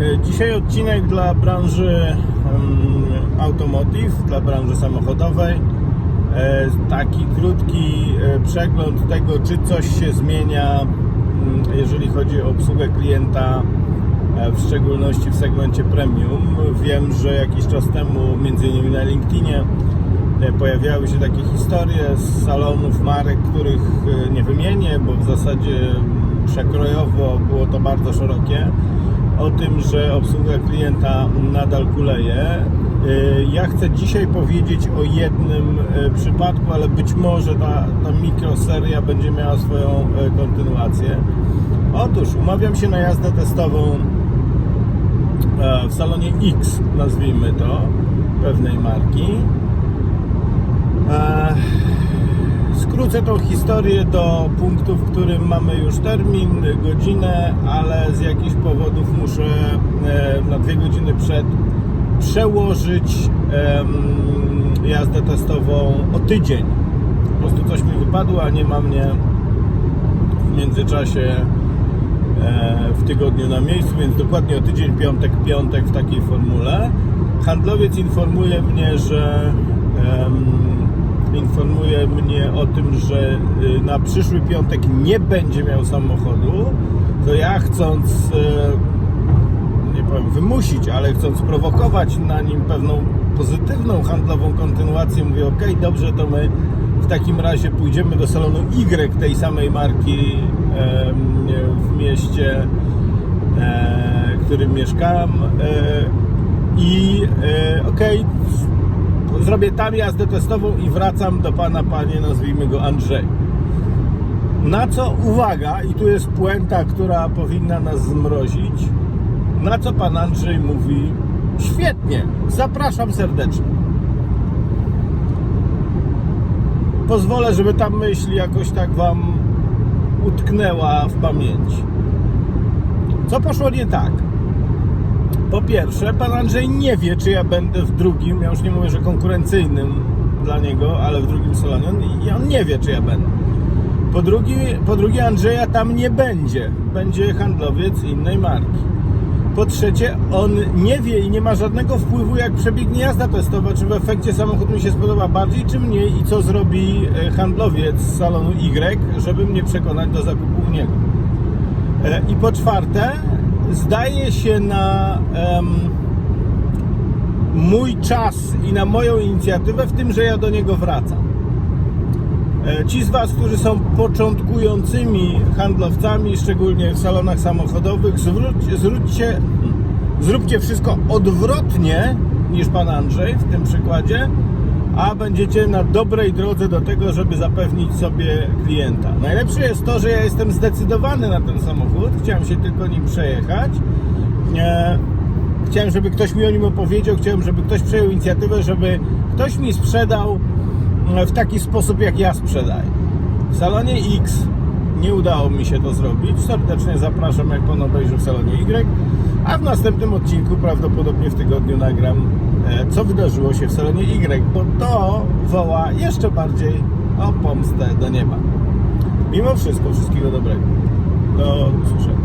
E, Dzisiaj odcinek dla branży automotive, dla branży samochodowej. E, Taki krótki e, przegląd tego, czy coś się zmienia, mm, jeżeli chodzi o obsługę klienta, w szczególności w segmencie premium. Wiem, że jakiś czas temu, między innymi na LinkedInie, pojawiały się takie historie z salonów marek, których nie wymienię, bo w zasadzie przekrojowo było to bardzo szerokie, o tym, że obsługa klienta nadal kuleje. E, Ja chcę dzisiaj powiedzieć o jednym e, przypadku, ale być może ta, ta mikroseria będzie miała swoją e, kontynuację. Otóż umawiam się na jazdę testową e, w salonie X, nazwijmy to, pewnej marki. Skrócę tą historię do punktu, w którym mamy już termin, godzinę, ale z jakichś powodów muszę na dwie godziny przed przełożyć jazdę testową o tydzień. Po prostu coś mi wypadło, a nie ma mnie w międzyczasie e, w tygodniu na miejscu, więc dokładnie o tydzień, piątek, piątek w takiej formule. Handlowiec informuje mnie, że informuje mnie o tym, że y, na przyszły piątek nie będzie miał samochodu, to ja chcąc e, nie powiem wymusić, ale chcąc prowokować na nim pewną pozytywną handlową kontynuację, mówię ok, dobrze, to my w takim razie pójdziemy do salonu Y tej samej marki w mieście, e, w którym mieszkam e, i e, okej, zrobię tam jazdę testową i wracam do pana, panie, nazwijmy go Andrzej. Na co uwaga, i tu jest puenta, która powinna nas zmrozić, na co pan Andrzej mówi świetnie, zapraszam serdecznie. Pozwolę, żeby ta myśl jakoś tak wam utknęła w pamięci. Co poszło nie tak? Po pierwsze, pan Andrzej nie wie, czy ja będę w drugim, ja już nie mówię, że konkurencyjnym dla niego, ale w drugim salonie. On- I on nie wie, czy ja będę. Po drugie, po drugie, Andrzeja tam nie będzie. Będzie handlowiec innej marki. Po trzecie, on nie wie i nie ma żadnego wpływu, jak przebiegnie jazda testowa, czy w efekcie samochód mi się spodoba bardziej, czy mniej i co zrobi e, handlowiec z salonu Y, żeby mnie przekonać do zakupu u niego. E, I po czwarte, zdaje się na em, mój czas i na moją inicjatywę w tym, że ja do niego wracam. E, Ci z Was, którzy są początkującymi handlowcami, szczególnie w salonach samochodowych, zwróć, zwróćcie, zróbcie wszystko odwrotnie niż Pan Andrzej w tym przykładzie, a będziecie na dobrej drodze do tego, żeby zapewnić sobie klienta. Najlepsze jest to, że ja jestem zdecydowany na ten samochód, chciałem się tylko nim przejechać. E, Chciałem, żeby ktoś mi o nim opowiedział, chciałem, żeby ktoś przejął inicjatywę, żeby ktoś mi sprzedał e, w taki sposób, jak ja sprzedaję. W salonie X nie udało mi się to zrobić. Serdecznie zapraszam, jak pan obejrzy w salonie Y. A w następnym odcinku, prawdopodobnie w tygodniu, nagram, e, co wydarzyło się w salonie Y, bo to woła jeszcze bardziej o pomstę do nieba. Mimo wszystko, wszystkiego dobrego. Do usłyszenia.